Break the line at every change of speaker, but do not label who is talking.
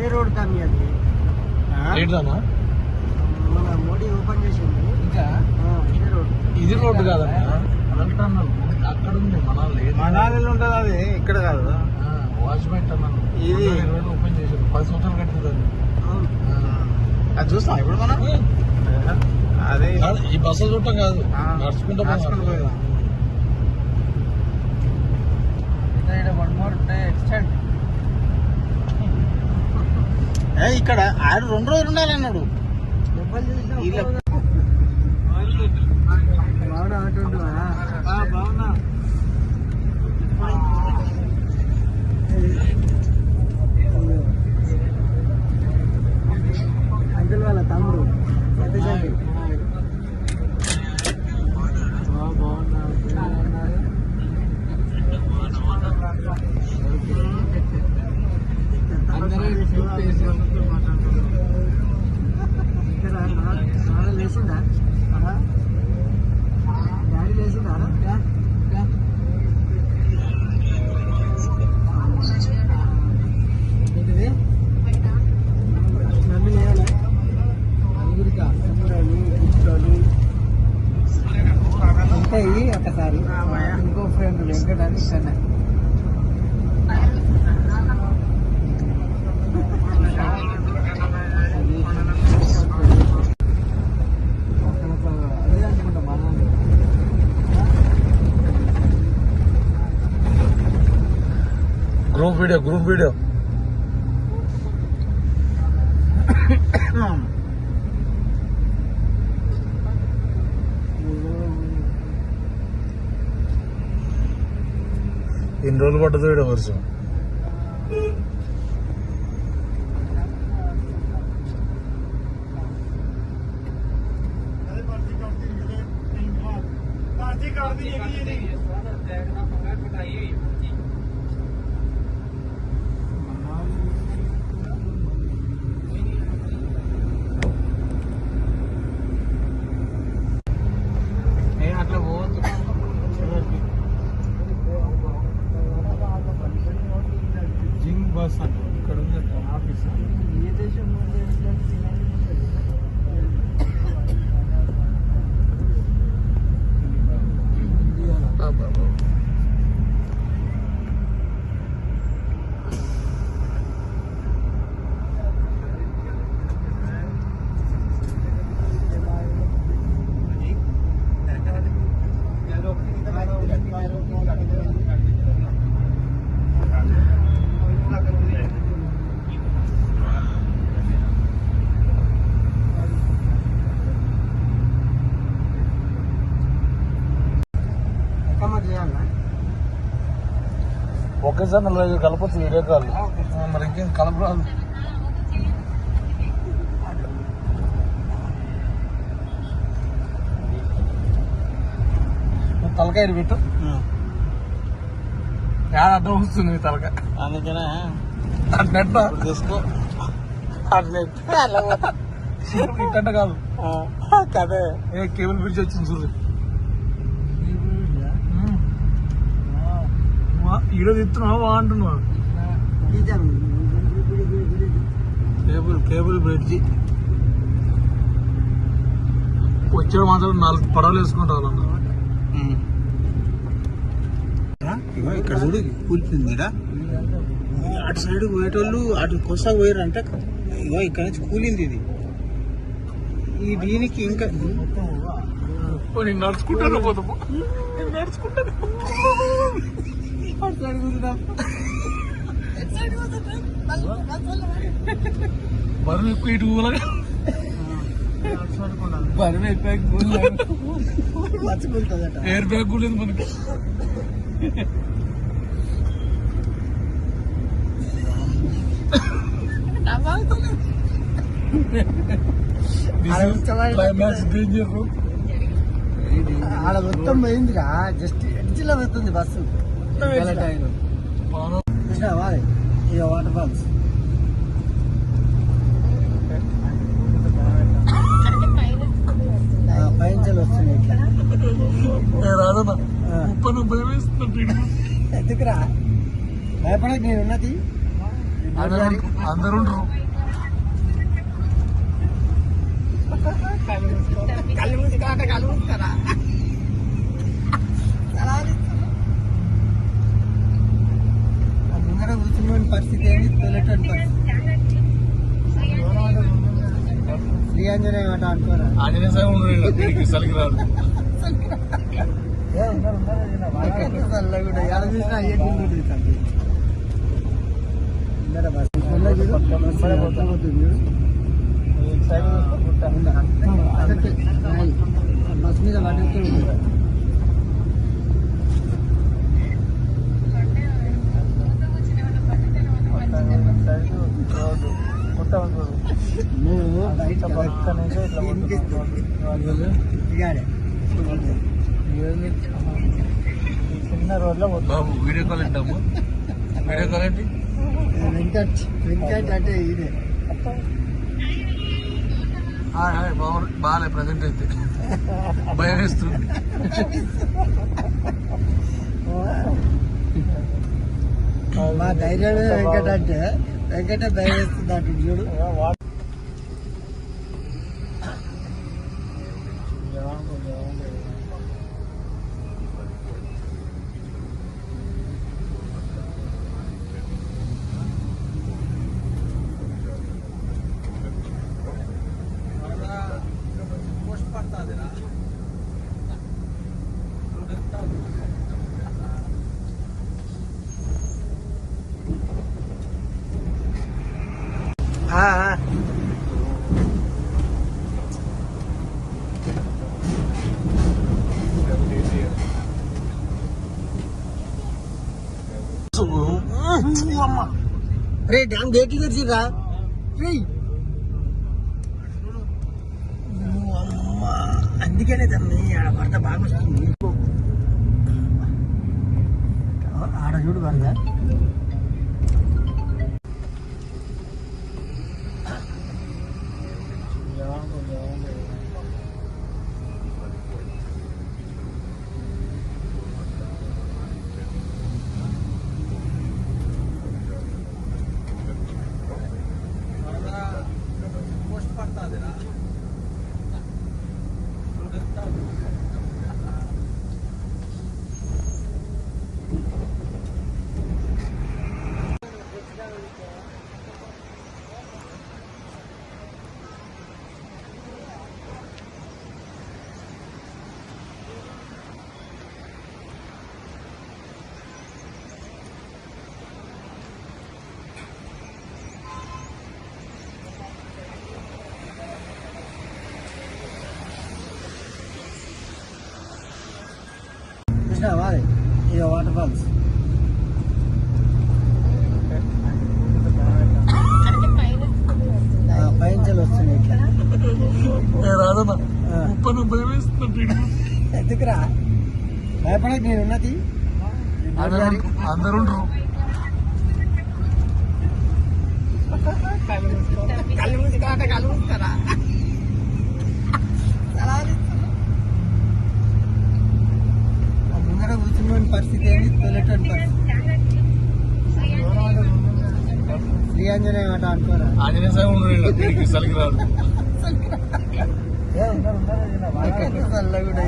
ఇదే రోడ్ కమ్మి అది. మన మోడీ ఓపెన్ చేసింది.
ఇంకా?
ఆ, ఇదే రోడ్
ఇది రోడ్డు కాదన్నా? అక్కడ ఉంది మనాలి
మనాలిలో ఉంటుంది అది ఇక్కడ కాదు.
వాచ్మెన్ అన్నాను.
ఇది-
ఓపెన్ చేశారు పది సంవత్సరాలు కట్టింది.
అది. చూస్తాం ఇప్పుడు మనం? అదే.
ఈ బస్సు చూడటం కాదు. నడుచుకుంటా
నడుచుకుంటూ?
వన్ మోర్ ఎక్స్టెండ్
ఇక్కడ ఆడు రెండు రోజులు ఉండాలన్నాడు.
ఫ్రెండ్ వెంకట అని ఇక్కడ అదే అనుకుంటా మా నాన్న
ఎన్ని రోజులు పట్టదు వీడియో వర్షం
ఏ
చేయాలా?
ఒకేసారి నలభై ఐదు కలపచ్చు వీడియో కాల్. మరి ఇంకేం కలపరాదు. తలకాయ పెట్టు. యాడ అడ్డం వస్తుంది నీ తలకాయ
అందుకనే?
నెట్
ఇప్పుడు తీసుకో.
ఇట్టంట కాదు.
కదే.
ఏ కేబుల్ బ్రిడ్జ్ వచ్చింది చూడు. ఈరోజు ఇస్తున్నావా అంటున్నావు
నిజం
కేబుల్ కేబుల్ బ్రిడ్జి. వచ్చాడు మాత్రం నాలుగు పడవలు వేసుకుంటా వాళ్ళన్న
ఇగో ఇక్కడ చూడు కూలిపోయింది ఈడ. అటు సైడ్ పోయేటోళ్ళు అటు కొసా పోయారు అంటే ఇగో ఇక్కడ నుంచి కూలింది ఇది. ఈ దీనికి ఇంకా
నేను నడుచుకుంటాను పోతాము నడుచుకుంటాను. బరువు ఎక్కువ ఇటు ఊలగా బరువు ఎక్కువ ఎయిర్ బ్యాగ్ కూడా లేదు మనకి క్లైమాక్స్ డేంజర్
ఆడ మొత్తం పోయిందిరా జస్ట్ ఎడ్జిలో వెళ్తుంది బస్సు. చూసినావా ఇక వాటర్ ఫాల్స్. పైంచలు వస్తున్నాయి ఇట్లా.
రాదన్నా
ఆ.
ముప్పై భయం వేస్తున్నట్టు
ఎందుకురా? భయపడక నేను ఉన్నది.
అందరూ అందరూ ఉండరు.
కళ్ళు మూసుకోవాలంటే కళ్ళు మూసుకోరా ముందర తొలటువంటి పరిస్థితి శ్రీ ఆంజనేయ మాట అనుకోరా
ఆంజనేయ స్వామి ఉండరు వీడికి సలికి రాదు
చల్లగుండా ఎలా చూసినా అయ్యే బస్ బస్ చిన్న రోడ్లో
బాబు వీడియో కాల్ అంటాము వీడియో కాల్ ఏంటి?
వెంకట్ వెంకట్ అంటే ఇదే
బాగాలే ప్రజెంట్ అయితే. భయం వేస్తుంది.
మా ధైర్యమే వెంకట అంటే వెంకటే భయం వేస్తుంది అటు చూడు. రే డ్యామ్ గేట్లు తెచ్చిరా రే అందుకనే తమ్మి ఆడ భర్త బాగా వస్తుంది ఆడ చూడు వరద చూసినావా అది? ఇక వాటర్ ఫాల్స్ ఆ, పైంచలు వస్తున్నాయి ఇట్లా
రాదన్న భయం
ఎందుకురా భయపడక నేను ఉన్నది
అందరూ
కళ్ళు కళ్ళు పరిస్థితి ఏంటి? తొలటువంటి పరిస్థితి. శ్రీ ఆంజనేయ మాట అనుకోరా
ఆంజనేయ స్వామి సలికి రాదు
చల్లగుండా